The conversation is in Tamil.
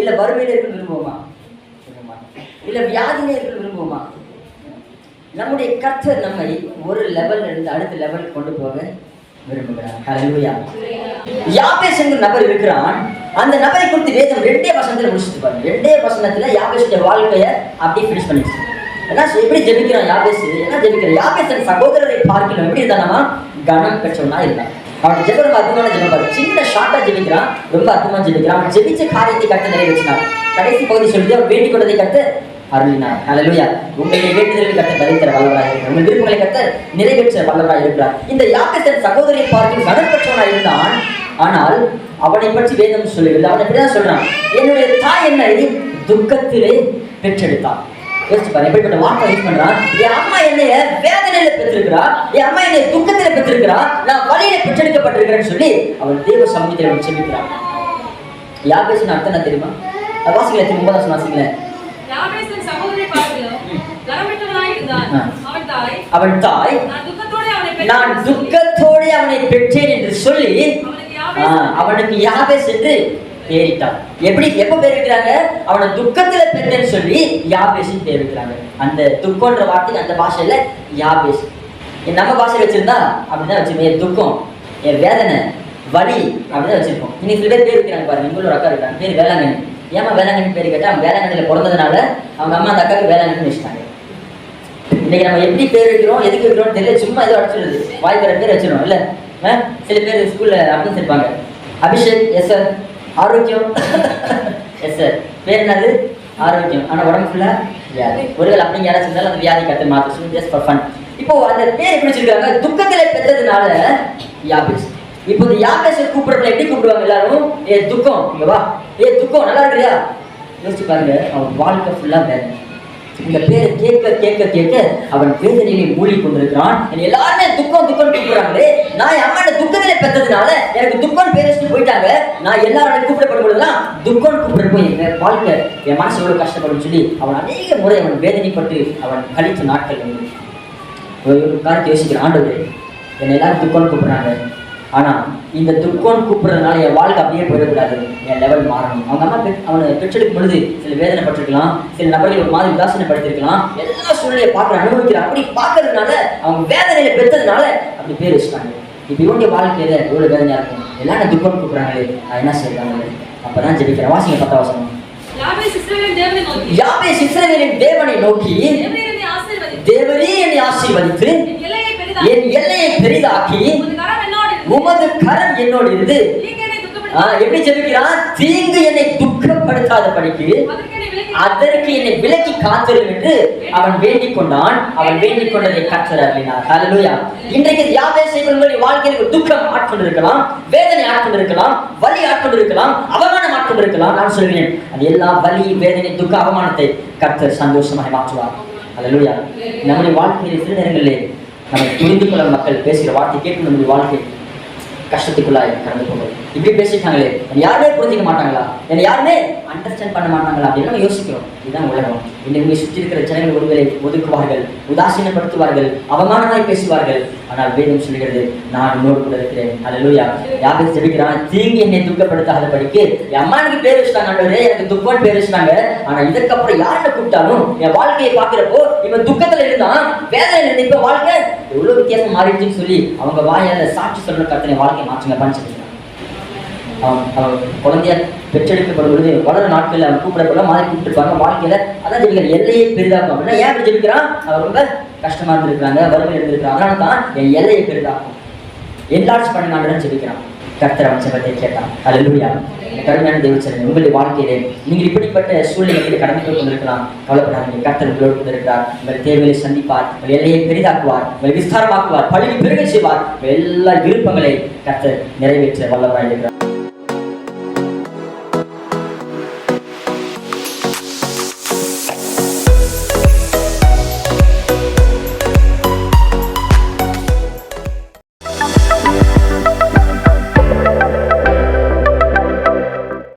இல்ல வறுமையில இருக்க விரும்புவோமா? விரும்ப மாட்டோம். இல்லை வியாதியில் இருக்க விரும்புவோமா? நம்முடைய கர்த்தர் நம்மை ஒரு லெவல்ல இருந்து அடுத்த லெவலுக்கு கொண்டு போக விரும்புகிறார். ஹalleluya யாபேஸ் என்ற நபர் இருக்கிறான். அந்த நபரை குறித்து வேதம் ரெண்டே வசனத்தில் முடிச்சுட்டு பாருங்க. ரெண்டே வசனத்தில் யாபேஸுடைய வாழ்க்கையை அப்படியே ஃபினிஷ் பண்ணிடுச்சு ஏன்னா எப்படி ஜெபிக்கிறான் யாபேஸ் என்ன ஜெபிக்கிறான்? யாபேஸ் தன் சகோதரரை பார்க்கணும் எப்படி இருந்தானா கனம் பெற்றவனா இருந்தான். அவன் ஜெபம் ரொம்ப அற்புதமான ஜெபம் பாரு. சின்ன ஷார்ட்டாக ஜெபிக்கிறான். ரொம்ப அற்புதமாக ஜெபிக்கிறான். அவன் ஜெபிச்ச காரியத்தை கட்டு நிறைவேற்றினான் கடைசி பகுதி சொல்லுது அவன் வேண்டிக் கொண்டதை கட்டு அருளினார். ஹalleluya உங்களுடைய வேண்டுதலை கத்த பதித்தர வல்லவராக இருக்கிறார். உங்கள் விருப்பங்களை கத்த நிறைவேற்ற வல்லவராக இருக்கிறார். இந்த யாக்கத்தன் சகோதரியை பார்த்து கனம் இருந்தான். ஆனால் அவனை பற்றி வேதம் சொல்லவில்லை அவன் இப்படிதான் சொல்றான். என்னுடைய தாய் என்னை துக்கத்திலே பெற்றெடுத்தான். யோசிச்சு பாரு எப்படிப்பட்ட வார்த்தை யூஸ் பண்றான் என் அம்மா என்னைய வேதனையில பெற்றிருக்கிறா என் அம்மா என்னை துக்கத்தில பெற்றிருக்கிறா நான் வழியில பெற்றெடுக்கப்பட்டிருக்கிறேன்னு சொல்லி அவன் தேவ சமூகத்தில் அவன் செபிக்கிறான். யார் பேசின அர்த்தம் என்ன தெரியுமா? வாசிக்கல திரும்ப ஒன்பதாம் வாசிக்கல. யாபேசின். அவன் தாய், நான் துக்கத்தோடே அவனை பெற்றேன். என்று சொல்லி அவனுக்கு யாபேஸ் என்று பேரிட்டான். எப்படி எப்ப பேரிக்கிறாங்க அவனை துக்கத்துல பெற்றேன்னு சொல்லி யாபேசின்னு பேரிக்கிறாங்க அந்த துக்கம்ன்ற வார்த்தைக்கு அந்த பாஷையில யாபேஸ் என் நம்ம பாஷை வச்சிருந்தா அப்படிதான் வச்சிருக்கோம் என் துக்கம் என் வேதனை வலி அப்படிதான் வச்சிருக்கோம் இன்னைக்கு சில பேர் பேர் வைக்கிறாங்க பாருங்க இங்குள்ள ஒரு அக்கா இருக்காங்க. பேர் வேளாங்கண்ணி. ஏமா வேளாங்கண்ணி பேர் கேட்டா அவங்க வேளாங்கண்ணில பிறந்ததுனால அவங்க அம்மா அந்த அக்காவுக்கு வேளாங்கண்ணி வச்சுட்டாங்க. இன்னைக்கு நம்ம எப்படி பேர் வைக்கிறோம் எதுக்கு வைக்கிறோம் தெரியல சும்மா ஏதோ அடிச்சிடுது வாய்ப்பு பேர் வச்சிடும் இல்ல? ஆ? சில பேர் ஸ்கூல்ல அப்படின்னு சொல்லிப்பாங்க Abhishek yes sir Arokiyam. Yes sir பேர் என்னது? ஆரோக்கியம். ஆனால் உடம்பு ஃபுல்லாக வியாதி. ஒருவேளை அப்படிங்க யாராச்சும் இருந்தாலும் அந்த வியாதி கத்து மாற்று ஜஸ்ட் ஃபார் ஃபன் இப்போ அந்த பேர் எப்படி வச்சிருக்காங்க? துக்கத்தில் பெற்றதுனால யாபிஸ் இப்போ இந்த யாபேஸை கூப்பிடுறதுல எப்படி கூப்பிடுவாங்க எல்லாரும்? ஏ துக்கம். இங்கே வா. ஏ துக்கம். நல்லா இருக்கிறியா? யோசிச்சு பாருங்க. அவன் வாழ்க்கை ஃபுல்லாக வேறு இந்த பேரை கேட்க கேட்க கேட்க அவன் வேதனையிலே மூழ்கி கொண்டிருக்கிறான் என்னை எல்லாருமே துக்கம் துக்கம் கூப்பிடுறாங்களே நான் என் அம்மா துக்கத்திலே பெற்றதுனால எனக்கு துக்கம் பேரஸ்ட்டு போயிட்டாங்க. நான் எல்லாரும் கூப்பிடப்படும் பொழுதுலாம் துக்கம் கூப்பிடுறப்போ என் வாழ்க்கை என் மனசு எவ்வளோ கஷ்டப்படும் சொல்லி அவன் அநேக முறை அவன் வேதனைப்பட்டு அவன் கழித்த நாட்கள். ஒரு ஒரு யோசிக்கிறான். என்னை எல்லாரும் துக்கம் கூப்பிடுறாங்க. ஆனா இந்த துக்கம்னு கூப்பிடுறதுனால என் வாழ்க்கை அப்படியே போயிடக்கூடாது. என் லெவல் மாறணும். அவங்க அம்மா அவனை பெற்றெடுக்கும் பொழுது சில வேதனைப்பட்டிருக்கலாம் சில நபர்கள் ஒரு மாதிரி உதாசனைப்படுத்திருக்கலாம் எல்லா சூழ்நிலையை பார்க்குற அனுபவிக்கிற அப்படி பார்க்கறதுனால அவங்க வேதனையில பெற்றதுனால அப்படி பேர் வச்சுட்டாங்க. இப்போ இவங்க வாழ்க்கையில எவ்வளவு வேதனையா இருக்கும்? எல்லாரும் துக்கம்னு கூப்பிடுறாங்களே நான் என்ன செய்யறாங்க அப்பதான் ஜெபிக்கிறேன். வாசிங்க பத்தா வசனம். யாபேஸ் இஸ்ரவேலின் தேவனை நோக்கி. தேவனை என்னை ஆசீர்வதித்து, என் எல்லையை பெரிதாக்கி. உமது கரம் என்னோடு இருந்து. எப்படி ஜெபிக்கிறான் தீங்கு என்னை துக்கப்படுத்தாத படிக்கு அதற்கு என்னை விலக்கி காத்திரும் என்று அவன் வேண்டிக் கொண்டான். அவன் வேண்டிக் கொண்டதை கற்றர் அருளினார் ஹalleluya இன்றைக்கு யாபேசை உங்களுடைய வாழ்க்கையில் துக்கம் ஆட்கொண்டிருக்கலாம் வேதனை ஆட்கொண்டிருக்கலாம் வலி ஆட்கொண்டிருக்கலாம் அவமானம் ஆட்கொண்டிருக்கலாம். நான் சொல்கிறேன் அது எல்லா வலி வேதனை துக்க அவமானத்தை கர்த்தர் சந்தோஷமாக மாற்றுவார். ஹalleluya நம்முடைய வாழ்க்கையில் சில நேரங்களிலே நம்மை புரிந்து கொள்ள மக்கள் பேசுகிற வார்த்தை கேட்கும் நம்முடைய வாழ்க்கை கஷ்டத்துக்குள்ளாய் கடந்து போகுது இப்படி பேசிட்டாங்களே யாருமே புரிஞ்சிக்க மாட்டாங்களா? என்னை யாருமே அண்டர்ஸ்டாண்ட் பண்ண மாட்டாங்களா? அப்படின்னு நம்ம யோசிக்கிறோம். இதுதான் உலகம். இன்னும் உங்களை சுற்றி இருக்கிற ஜனங்கள் ஒருவரை ஒதுக்குவார்கள் உதாசீனப்படுத்துவார்கள் அவமானமாய் பேசுவார்கள். ஆனால் வேதம் சொல்லுகிறது நான் உன்னோடு கூட இருக்கிறேன். அல்லேலூயா யாரு ஜெபிக்கிறான் தீங்கு என்னை துக்கப்படுத்தாத படிக்கு என் அம்மானுக்கு பேர் வச்சுட்டாங்க ஆண்டவரே. எனக்கு துக்கம் பேர் வச்சுட்டாங்க. ஆனா இதுக்கப்புறம் யார்கிட்ட கூப்பிட்டாலும் என் வாழ்க்கையை பார்க்கிறப்போ இவன் துக்கத்துல இருந்தான் வேதனை இருந்து இப்ப வாழ்க்கை. எவ்வளவு வித்தியாசம் மாறிடுச்சுன்னு சொல்லி அவங்க வாயால சாட்சி சொல்ற கருத்தை வாழ்க்கையை மாற்றுங்க பண்ணிச்சு அவன் அவன் குழந்தைய பெற்றெடுக்கப்படும் பொழுது வளர நாட்களில் அவன் கூப்பிடக்கூட மாதிரி கூப்பிட்டுருப்பாங்க. வாழ்க்கையில் அதான் ஜெபிக்கிற எல்லையை பெரிதாக்கும். அப்படின்னா ஏன் இப்படி ஜெபிக்கிறான்? அவன் ரொம்ப கஷ்டமாக இருந்திருக்கிறாங்க வறுமை இருந்திருக்காங்க அதனால தான் என் எல்லையை பெரிதாக்கும். என்லார்ஜ் பண்ணினான்னு ஜெபிக்கிறான். கர்த்தர் அவன் செபத்தை கேட்டான். அல்லேலூயா கருமையான தேவச்சரன் உங்களுடைய வாழ்க்கையிலே நீங்கள் இப்படிப்பட்ட சூழ்நிலைகளை கடந்து கொண்டிருக்கலாம். கவலைப்படாதீங்க. கர்த்தர் உங்களோடு கொண்டிருக்கிறார் உங்கள் தேவையை சந்திப்பார். உங்கள் எல்லையை பெரிதாக்குவார். உங்களை விஸ்தாரமாக்குவார். பழகி பெருகை செய்வார். எல்லா விருப்பங்களை கர்த்தர் நிறைவேற்ற வல்லவராக இருக்கிறார்